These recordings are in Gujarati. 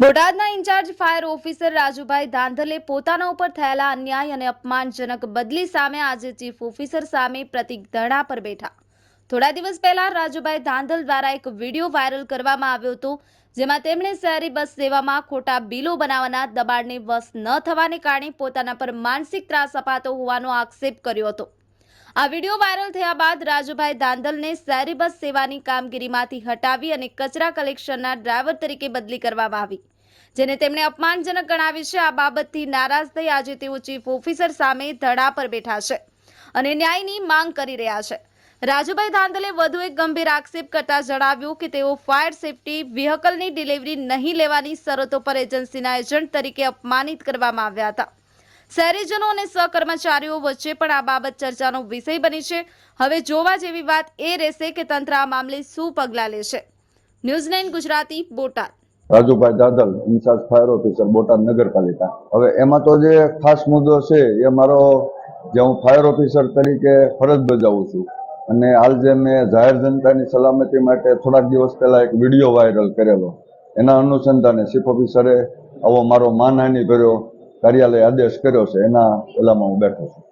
બોટાદના ઇન્ચાર્જ ફાયર ઓફિસર રાજુભાઈ ધાંધલની પોતાના ઉપર થયેલા અન્યાય અને અપમાનજનક બદલી સામે આજે ચીફ ઓફિસર સામે પ્રતિક ધરણા પર બેઠા. થોડા દિવસ પહેલા રાજુભાઈ ધાંધલ દ્વારા એક વીડિયો વાયરલ કરવામાં આવ્યો હતો, જેમાં તેમણે શહેરી બસ સેવામાં ખોટા બિલો બનાવવાના દબાણને વશ ન થવાને કારણે પોતાના પર માનસિક ત્રાસ અપાતો હોવાનો આક્ષેપ કર્યો હતો. આ વીડિયો વાયરલ થયા બાદ રાજુભાઈ દાંદલને શહેરી બસ સેવાની કામગીરીમાંથી હટાવી અને કચરા કલેક્શનના ડ્રાઈવર તરીકે બદલી કરવામાં આવી, જેને તેમણે અપમાનજનક ગણાવી છે. આ બાબતથી નારાજ થઈ આજે તેઓ ચીફ ઓફિસર સામે ધડા પર બેઠા છે અને ન્યાયની માંગ કરી રહ્યા છે. રાજુભાઈ ધાંધલે વધુ એક ગંભીર આક્ષેપ કરતા જણાવ્યું કે તેઓ ફાયર સેફટી વ્હીકલની ડિલિવરી નહીં લેવાની શરતો પર એજન્સીના એજન્ટ તરીકે અપમાનિત કરવામાં આવ્યા હતા. શહેરીજનો અને સહકર્મચારીઓ વચ્ચે પણ આ બાબત ચર્ચાનો વિષય બની છે. હવે જોવા જેવી વાત એ રહેશે કે તંત્ર આ મામલે શું પગલાં લેશે. News nine Gujarati, Botad. Rajubhai Dadal incharge fire officer, Botad નગરપાલિકા. હવે એમાં તો જે ખાસ મુદ્દો છે, એ મારો જે હું ફાયર ઓફિસર તરીકે ફરજ બજાવું છું. અને હાલ જે મેં જાહેર જનતાની સલામતી માટે થોડાક દિવસ પહેલા એક વીડિયો વાયરલ કરેલો. એના અનુસંધાને ચીફ ઓફિસરે આવો મારો માનહાનિ કર્યો કાર્યાલય આદેશ કર્યો છે એના ઓલામાં હું બેઠો છું.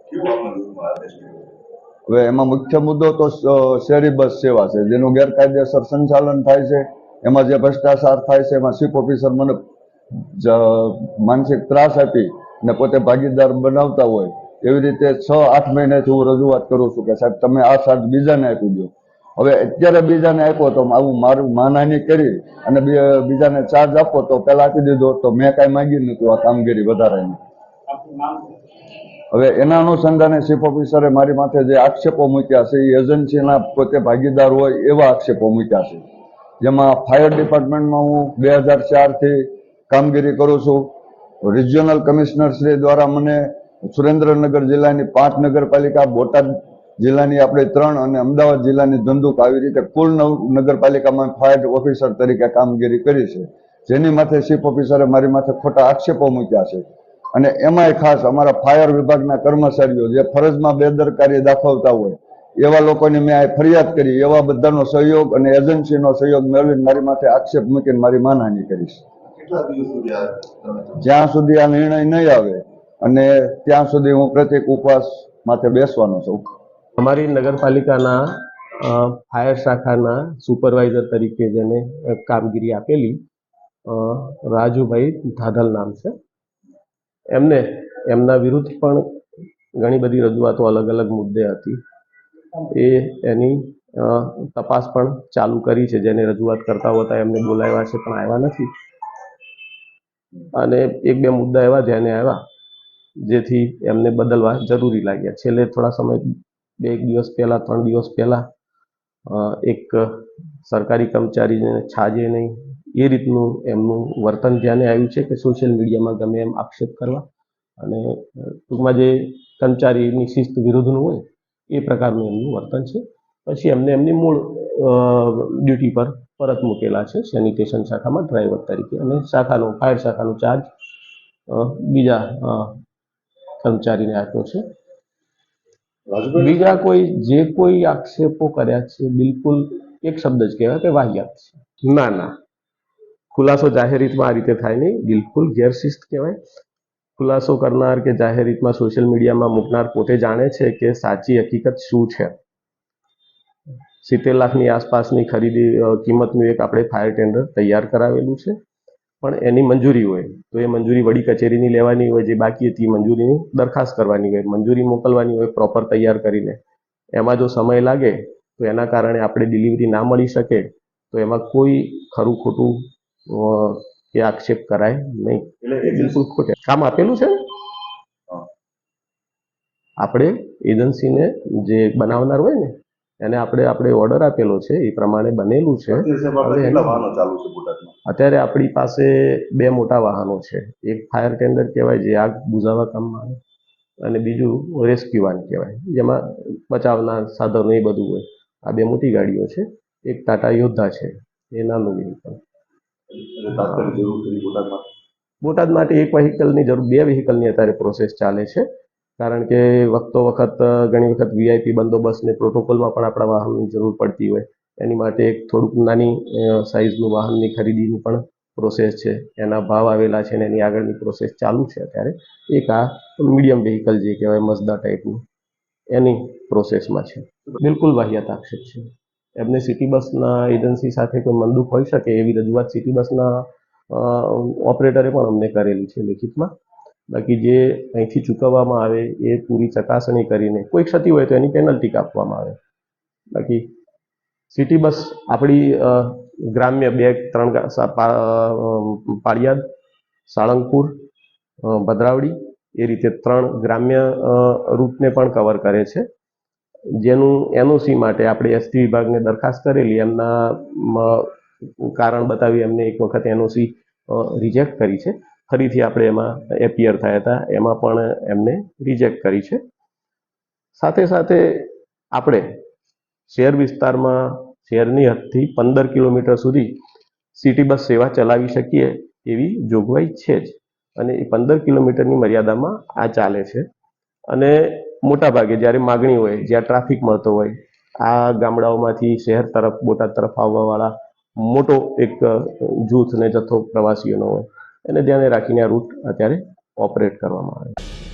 હવે એમાં મુખ્ય મુદ્દો તો શેરી શહેરી બસ સેવા છે જેનું ગેરકાયદેસર સંચાલન થાય છે એમાં જે ભ્રષ્ટાચાર થાય છે એમાં ચીફ ઓફિસર મને માનસિક ત્રાસ આપી ને પોતે ભાગીદાર બનાવતા હોય એવી રીતે છ આઠ મહિનાથી હું રજૂઆત કરું છું કે સાહેબ તમે આ ચાર્જ બીજાને આપી દો. હવે અત્યારે બીજાને આપ્યો તો આવું મારું માનહાની કરી અને બીજાને ચાર્જ આપો તો પેલા આપી દીધો તો મેં કાંઈ માંગી નતું આ કામગીરી વધારાની. હવે એના અનુસંધાને ચીફ ઓફિસરે મારી માથે જે આક્ષેપો મૂક્યા છે, એ એજન્સીના પોતે ભાગીદાર હોય એવા આક્ષેપો મૂક્યા છે. જેમાં ફાયર ડિપાર્ટમેન્ટમાં હું બે હજાર ચારથી કામગીરી કરું છું. રિજિયોનલ કમિશનર શ્રી દ્વારા મને સુરેન્દ્રનગર જિલ્લાની પાંચ નગરપાલિકા બોટાદ જિલ્લાની આપણે ત્રણ અને અમદાવાદ જિલ્લાની ધંધુક આવી રીતે કુલ નવ નગરપાલિકામાં ફાયર ઓફિસર તરીકે કામગીરી કરી છે. જેની માથે ચીફ ઓફિસરે મારી માથે ખોટા આક્ષેપો મૂક્યા છે. અને એમાંય ખાસ અમારા ફાયર વિભાગના કર્મચારીઓ જે ફરજમાં બેદરકારી દાખવતા હોય એવા લોકોની મેં આ ફરિયાદ કરી. એવા બધાનો સહયોગ અને એજન્સીનો સહયોગ મેળવીને મારી માથે આક્ષેપ મૂકીને મારી માનહાનિ કરીશ જ્યાં સુધી આ નિર્ણય નહીં આવે અને ત્યાં સુધી હું પ્રત્યેક ઉપવાસ માથે બેસવાનો છું. અમારી નગરપાલિકાના ફાયર શાખાના સુપરવાઇઝર તરીકે જેને કામગીરી આપેલી રાજુભાઈ ધાધલ નામ છે. એમને, એમના વિરુદ્ધ પણ ઘણી બધી રજૂઆતો અલગ અલગ મુદ્દે હતી. એ એની તપાસ પણ ચાલુ કરી છે. જેને રજૂઆત કરતા હોતા એમને બોલાવ્યા છે, પણ આવ્યા નથી. અને એક બે મુદ્દા એવા ધ્યાને આવ્યા, જેથી એમને બદલવા જરૂરી લાગ્યા. છેલ્લે થોડા સમય બે એક દિવસ પહેલાં, ત્રણ દિવસ પહેલાં એક સરકારી કર્મચારીને છાજે નહીં. એ રીતનું એમનું વર્તન ધ્યાને આવ્યું છે કે સોશિયલ મીડિયામાં ગમે એમ આક્ષેપ કરવા અને ટૂંકમાં જે કર્મચારીની શિસ્ત વિરુદ્ધનું હોય એ પ્રકારનું એમનું વર્તન છે. પછી એમને એમની મૂળ ડ્યુટી પર પરત મૂકેલા છે સેનિટેશન શાખામાં ડ્રાઈવર તરીકે અને શાખાનો, ફાયર શાખાનો ચાર્જ બીજા કર્મચારીને આપ્યો છે. બીજા કોઈ જે કોઈ આક્ષેપો કર્યા છે બિલકુલ એક શબ્દ જ કહેવાય કે વાહિયાત છે ના ના. ખુલાસો જાહેર રીતમાં આ રીતે થાય નહીં. બિલકુલ ગેરશિસ્ત કહેવાય. ખુલાસો કરનાર કે જાહેર રીતમાં સોશિયલ મીડિયામાં મૂકનાર પોતે જાણે છે કે સાચી હકીકત શું છે. સિત્તેર લાખની આસપાસની ખરીદી કિંમતનું એક આપણે ફાયર ટેન્ડર તૈયાર કરાવેલું છે. પણ એની મંજૂરી હોય. તો એ મંજૂરી વડી કચેરીની લેવાની હોય જે બાકી હતી મંજૂરીની દરખાસ્ત કરવાની હોય. મંજૂરી મોકલવાની હોય પ્રોપર તૈયાર કરીને. એમાં જો સમય લાગે તો એના કારણે આપણે ડિલિવરી ના મળી શકે. તો એમાં કોઈ ખરું ખોટું કે આક્ષેપ કરાય નહીં. એટલે બિલકુલ ખોટે. કામ આપેલું છે? આપણે એજન્સીને જે બનાવનાર હોય ને એને આપણે આપણે ઓર્ડર આપેલો છે એ પ્રમાણે બનેલું છે. અત્યારે આપણે પાસે બે મોટા વાહનો છે. એક ફાયર ટેન્ડર કહેવાય જે આગ બુઝાવવા કામમાં આવે અને બીજું રેસ્ક્યુ વાન કહેવાય. જેમાં બચાવના સાધનો એ બધું હોય. આ બે મોટી ગાડીઓ છે. એક ટાટા યોદ્ધા છે. એ નાનું વ્હીકલ બોટાદ માટે એક વ્હીકલની જરૂર બે વ્હીકલની અત્યારે પ્રોસેસ ચાલે છે. કારણ કે વખતો વખત ઘણી વખત વીઆઈપી બંદોબસ્ત ને પ્રોટોકોલમાં પણ આપણા વાહનની જરૂર પડતી હોય. એની માટે એક થોડુંક નાની સાઇઝનું વાહનની ખરીદીની પણ પ્રોસેસ છે. એના ભાવ આવેલા છે ને એની આગળની પ્રોસેસ ચાલુ છે અત્યારે. એક આ મીડિયમ વ્હીકલ જે કહેવાય મઝદા ટાઈપનું એની પ્રોસેસમાં છે. બિલકુલ વાહિયાત આક્ષેપ છે. એમને સિટી બસના એજન્સી સાથે કોઈ મંદુક હોઈ શકે એવી રજૂઆત સિટી બસના ઓપરેટરે પણ અમને કરેલી છે લેખિતમાં. બાકી જે અહીંથી ચૂકવવામાં આવે એ પૂરી ચકાસણી કરીને કોઈ ક્ષતિ હોય તો એની પેનલ્ટી કાપવામાં આવે. બાકી સિટી બસ આપણી ગ્રામ્ય બે, ત્રણ પાળિયાદ, સાળંગપુર ભદ્રાવડી, એ રીતે ત્રણ ગ્રામ્ય રૂટને પણ કવર કરે છે. જેનું એનઓસી માટે આપણે એસટી વિભાગને દરખાસ્ત કરેલી, એમના કારણ બતાવી એમને એક વખત એનઓસી રિજેક્ટ કરી છે. ફરીથી આપણે એમાં એપિયર થયા હતા. એમાં પણ એમને રિજેક્ટ કરી છે. સાથે સાથે આપણે શહેર વિસ્તારમાં, શહેરની હદથી પંદર કિલોમીટર સુધી સિટી બસ સેવા ચલાવી શકીએ એવી જોગવાઈ છે જ. અને એ પંદર કિલોમીટરની મર્યાદામાં આ ચાલે છે. અને મોટાભાગે જ્યારે માગણી હોય, જ્યાં ટ્રાફિક મળતો હોય, આ ગામડાઓમાંથી શહેર તરફ, બોટાદ તરફ આવવાવાળા મોટો એક જૂથ ને જથ્થો પ્રવાસીઓનો હોય એને ધ્યાને રાખીને આ રૂટ અત્યારે ઓપરેટ કરવામાં આવે છે.